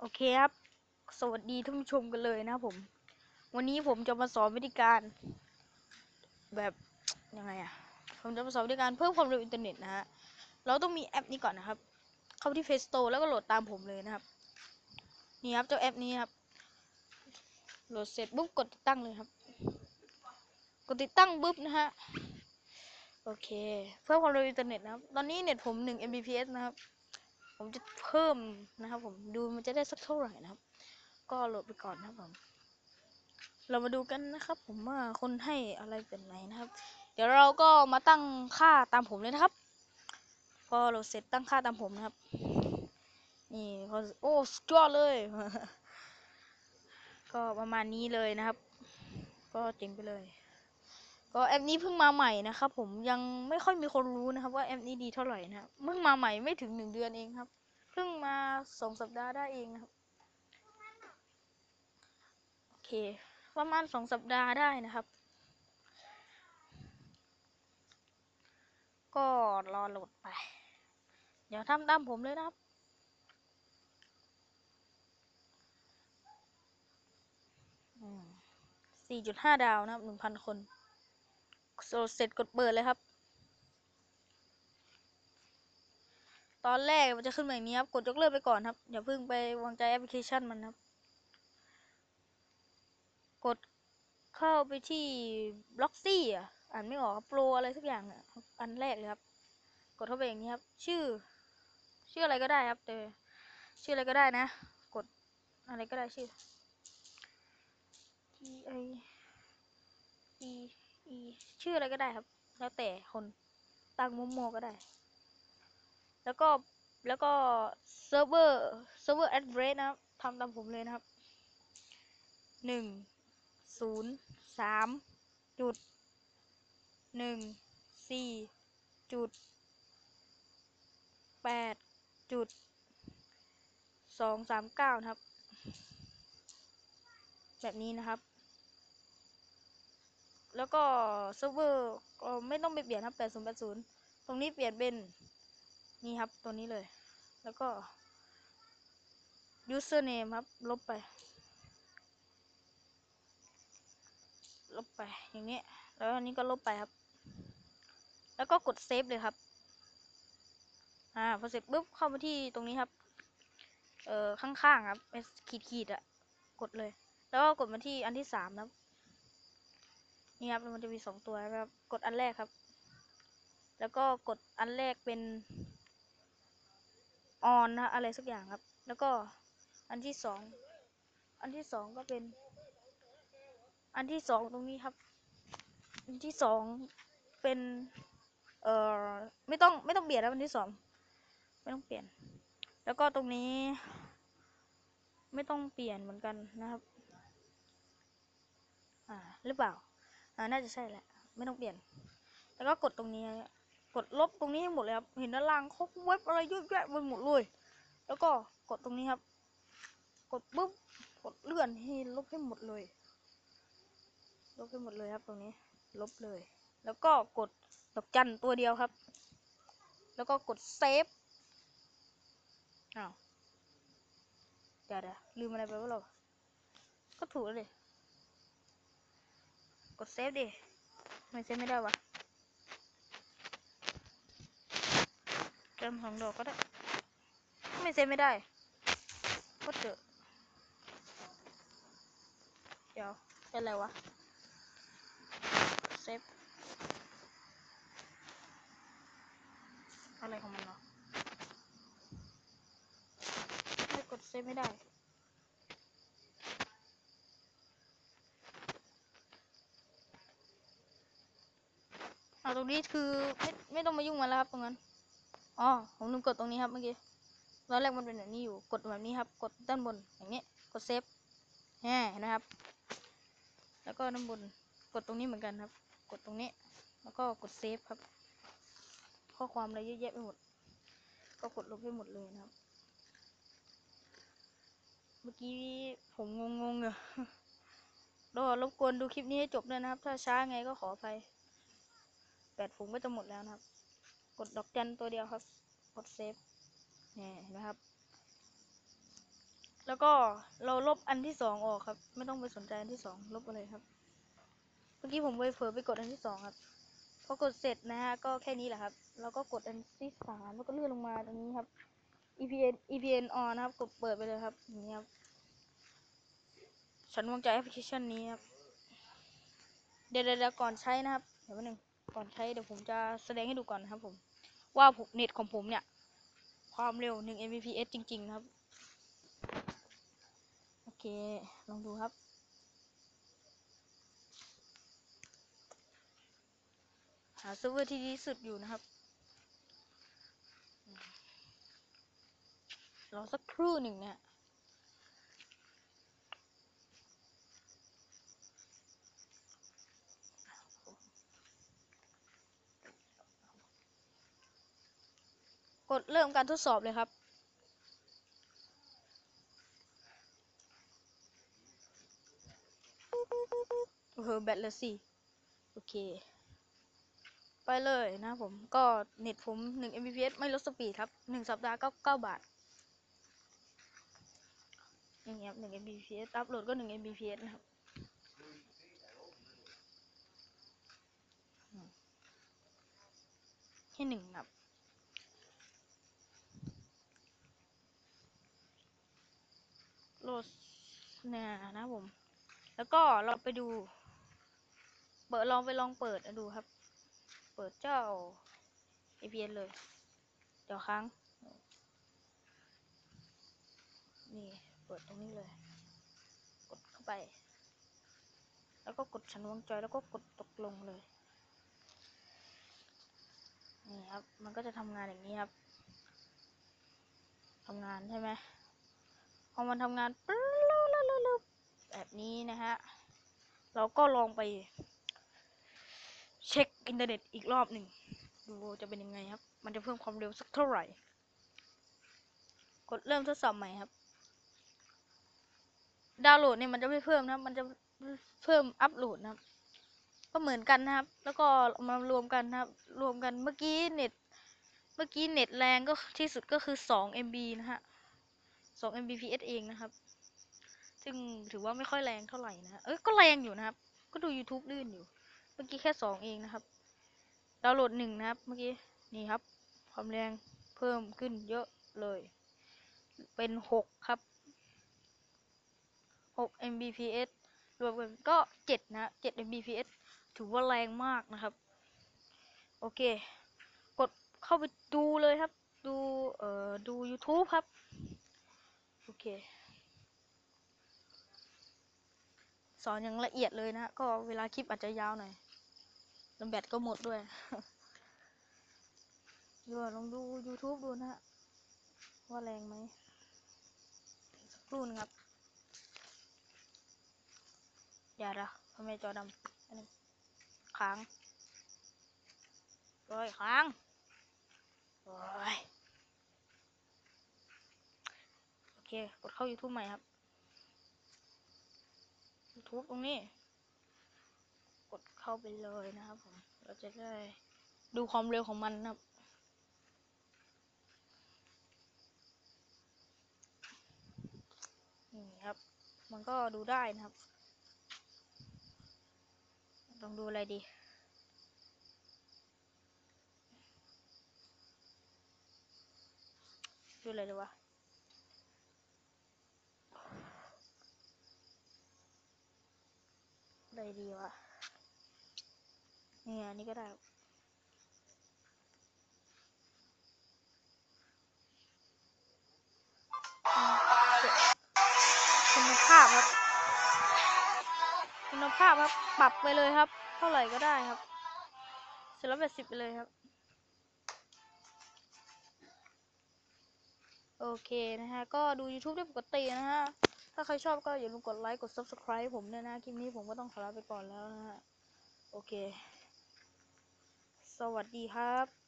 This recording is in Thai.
โอเคครับ สวัสดีท่านผู้ชมกันเลยนะผม วันนี้ผมจะมาสอนวิธีการ แบบยังไงอะผมจะมาสอนวิธีการเพิ่มความเร็วอินเทอร์เน็ตนะฮะ เราต้องมีแอปนี้ก่อนนะครับ เข้าไปที่ Play Store แล้วก็โหลดตามผมเลยนะครับ นี่ครับเจ้าแอปนี้ครับ โหลดเสร็จปุ๊บกดติดตั้งเลยครับ กดติดตั้งปุ๊บนะฮะ โอเค เพิ่มความเร็วอินเทอร์เน็ตนะครับ ตอนนี้เน็ตผม 1 Mbps นะครับ ผมจะเพิ่มนะครับ ผมดูมันจะได้สักเท่าไหร่นะครับ ก็โหลดไปก่อนนะครับผม เรามาดูกันนะครับ ผมว่าคนให้อะไรเป็นไหนนะครับ เดี๋ยวเราก็มาตั้งค่าตามผมเลยนะครับ พอเราเสร็จตั้งค่าตามผมนะครับ นี่พอโอ้สุดยอดเลย ก็ประมาณนี้เลยนะครับ ก็เจ๋งไปเลย ก็แอปนี้เพิ่งมาใหม่นะครับผมยังไม่ค่อยมีคนรู้นะครับ ว่าแอปนี้ดีเท่าไหร่นะครับเพิ่งมาใหม่ไม่ถึงหนึ่งเดือนเองครับเพิ่งมาสองสัปดาห์ได้เองนะครับโอเค ประมาณสองสัปดาห์ได้นะครับ ก็รอโหลดไป เดี๋ยวทำตามผมเลยนะครับสี่จุดห้าดาวนะครับหนึ่งพันคน โหลดเสร็จกดเปิดเลยครับ ตอนแรกมันจะขึ้นแบบนี้ครับ กดยกเลิกไปก่อนครับอย่าเพิ่งไปวางใจแอปพลิเคชันมันครับ กดเข้าไปที่บล็อกซี่อะอ่านไม่ออกโปรอะไรสักอย่างอะอันแรกเลยครับ กดเข้าไปอย่างนี้ครับ ชื่อ ชื่ออะไรก็ได้ครับแต่ชื่ออะไรก็ได้นะ กดอะไรก็ได้ชื่อ T I E ชื่ออะไรก็ได้ครับ แล้วแต่คนตั้งมุมโมก็ได้ แล้วก็แล้วก็เซิร์ฟเวอร์เซิร์ฟเวอร์แอดเดรสนะครับทำตามผมเลยนะครับหนึ่งศูนย์สามจุดหนึ่งสี่จุดแปดจุดสองสามเก้านะครับ แบบนี้นะครับ แล้วก็เซิร์ฟเวอร์ก็ไม่ต้องไปเปลี่ยนครับ 8080 ตรงนี้เปลี่ยนเป็นนี่ครับตัวนี้เลย แล้วก็ username ครับ ลบไป ลบไปอย่างนี้ แล้วอันนี้ก็ลบไปครับ แล้วก็กดเซฟเลยครับ อ่าพอเสร็จปุ๊บเข้ามาที่ตรงนี้ครับ เอ่อข้างๆครับขีดขีดๆอะกดเลย แล้วก็กดมาที่อันที่สามนะครับ นี่ครับมันจะมีสองตัวนะครับ กดอันแรกครับ แล้วก็กดอันแรกเป็นออนนะอะไรสักอย่างครับ แล้วก็อันที่สองอันที่สองก็เป็น อันที่สองตรงนี้ครับ อันที่สองเป็น เอ่อไม่ต้องไม่ต้องเปลี่ยนแล้วอันที่สองไม่ต้องเปลี่ยน แล้วก็ตรงนี้ ไม่ต้องเปลี่ยนเหมือนกันนะครับ อ่าหรือเปล่า อ่าน่าจะใช่แหละ ไม่ต้องเปลี่ยน แล้วก็กดตรงนี้ กดลบตรงนี้ให้หมดเลยครับ เห็นด้านล่างเขาเว็บอะไรเยอะแยะไปหมดเลย แล้วก็กดตรงนี้ครับ กดปุ๊บ กดเลื่อนให้ลบให้หมดเลย ลบให้หมดเลยครับ ตรงนี้ ลบเลย แล้วก็กดดอกจันตัวเดียวครับ แล้วก็กดเซฟ อ้าวเดี๋ยวเดี๋ยวลืมอะไรไปวะเรา ก็ถูกแล้วดิ กดเซฟดิไม่เซฟไม่ได้วะเติมสองดอกก็ได้ ไม่เซฟไม่ได้ก็เจอเดี๋ยวเป็นไรวะเซฟอะไรของมันเนาะไม่กดเซฟไม่ได้ เอาตรงนี้คือไม่ไม่ต้องมายุ่งมันแล้วครับตรงนั้นอ๋อผมลืมกดตรงนี้ครับเมื่อกี้ตอนแรกมันเป็นแบบนี้อยู่กดแบบนี้ครับ กดด้านบนอย่างนี้กดเซฟแหมเห็นะครับ แล้วก็ด้านบนกดตรงนี้เหมือนกันครับ กดตรงนี้ แล้วก็กดเซฟครับ ข้อความอะไรเยอะแยะไปหมด ก็กดลบให้หมดเลยนะครับ เมื่อกี้ผมงงๆอยู่รอรบกวนดูคลิปนี้ให้จบด้วยนะครับ ถ้าช้าไงก็ขออภัย แบตผมก็จะหมดแล้วนะครับ กดดอกจันตัวเดียวครับ กดเซฟนี่เห็นไหมครับ แล้วก็เราลบอันที่สองออกครับ ไม่ต้องไปสนใจอันที่สองลบไปเลยครับ เมื่อกี้ผมไปเผลอไปกดอันที่สองครับ พอกดเสร็จนะฮะก็แค่นี้แหละครับ แล้วก็กดอันที่สามแล้วก็เลื่อนลงมาตรงนี้ครับ EPN EPN on นะครับ กดเปิดไปเลยครับอย่างนี้ครับ ฉันวางใจแอปพลิเคชันนี้ครับ เดี๋ยวเดี๋ยวเดี๋ยวก่อนใช้นะครับ เดี๋ยวแป๊บนึง ก่อนใช้เดี๋ยวผมจะแสดงให้ดูก่อนนะครับผม ว่าผมเน็ตของผมเนี่ย ความเร็ว1 Mbps จริง ๆ ครับ โอเค ลองดูครับหาเซิร์ฟเวอร์ที่ดีสุดอยู่นะครับ รอสักครู่หนึ่งเนะ กดเริ่มการทดสอบเลยครับ โอ้โหแบตเลือสี่โอเค ไปเลยนะผมก็เน็ตผม1 Mbps ไม่ลดสปีดครับ 1 สัปดาห์ก็9บาท นี่ครับ1 Mbps อัพโหลดก็1 Mbps นะครับแค่หนึ่งครับ โหลดเนี่ยนะครับผม แล้วก็เราไปดู เปิดลองไปลองเปิดดูครับ เปิดเจ้า APN เลย เดี๋ยวค้าง นี่ เปิดตรงนี้เลย กดเข้าไป แล้วก็กดฉันวางใจแล้วก็กดตกลงเลย นี่ครับ มันก็จะทำงานอย่างนี้ครับทำงานใช่ไหมพอมันทำงานปึ๊บ แบบนี้นะฮะ เราก็ลองไป เช็คอินเทอร์เน็ตอีกรอบหนึ่ง ดูจะเป็นยังไงครับ มันจะเพิ่มความเร็วสักเท่าไหร่ กดเริ่มทดสอบใหม่ครับ ดาวน์โหลดเนี่ยมันจะไม่เพิ่มนะครับมันจะเพิ่มอัพโหลดนะครับ ก็เหมือนกันนะครับ แล้วก็มารวมกันนะครับ รวมกันเมื่อกี้เน็ต เมื่อกี้เน็ตแรงก็ที่สุดก็คือ 2 MB นะฮะ 2 Mbps เองนะครับ ซึ่งถือว่าไม่ค่อยแรงเท่าไหร่นะเอ้ยก็แรงอยู่นะครับ ก็ดู YouTube ลื่นอยู่ เมื่อกี้แค่2เองนะครับดาวน์โหลดหนึ่งนะครับ เมื่อกี้นี่ครับ ความแรงเพิ่มขึ้นเยอะเลย เป็น6ครับ6 Mbps รวมกันก็7นะ7 Mbps ถือว่าแรงมากนะครับ โอเค กดเข้าไปดูเลยครับ ดู เอ่อ ดู YouTube ครับ โอเค สอนอย่างละเอียดเลยนะก็เวลาคลิปอาจจะยาวหน่อยแล้วแบตก็หมดด้วยเดูลองดู YouTube ดูนะฮะว่าแรงไหมสักครู่นึงครับ อย่าละทำไมจอดำอังค้างโอ้ยค้างโอ้ยโอเค กดเข้า YouTube ใหม่ครับ YouTube ตรงนี้ กดเข้าไปเลยนะครับผม เราจะได้ดูความเร็วของมันนะครับนี่ครับ มันก็ดูได้นะครับ ต้องดูอะไรดีดูอะไรดีวะ อะไรดีวะเนี่ยอันนี้ก็ได้ คุณภาพครับ คุณภาพครับ ปรับไปเลยครับ เท่าไหร่ก็ได้ครับเสร็จแล้วแปดสิบไปเลยครับ โอเคนะฮะ ก็ดู YouTube ได้ปกตินะฮะ ถ้าใครชอบก็อย่าลืมกดไลค์ กด Subscribe ผมด้วยนะ คลิปนี้ผมก็ต้องขอลาไปก่อนแล้วนะฮะ โอเค สวัสดีครับ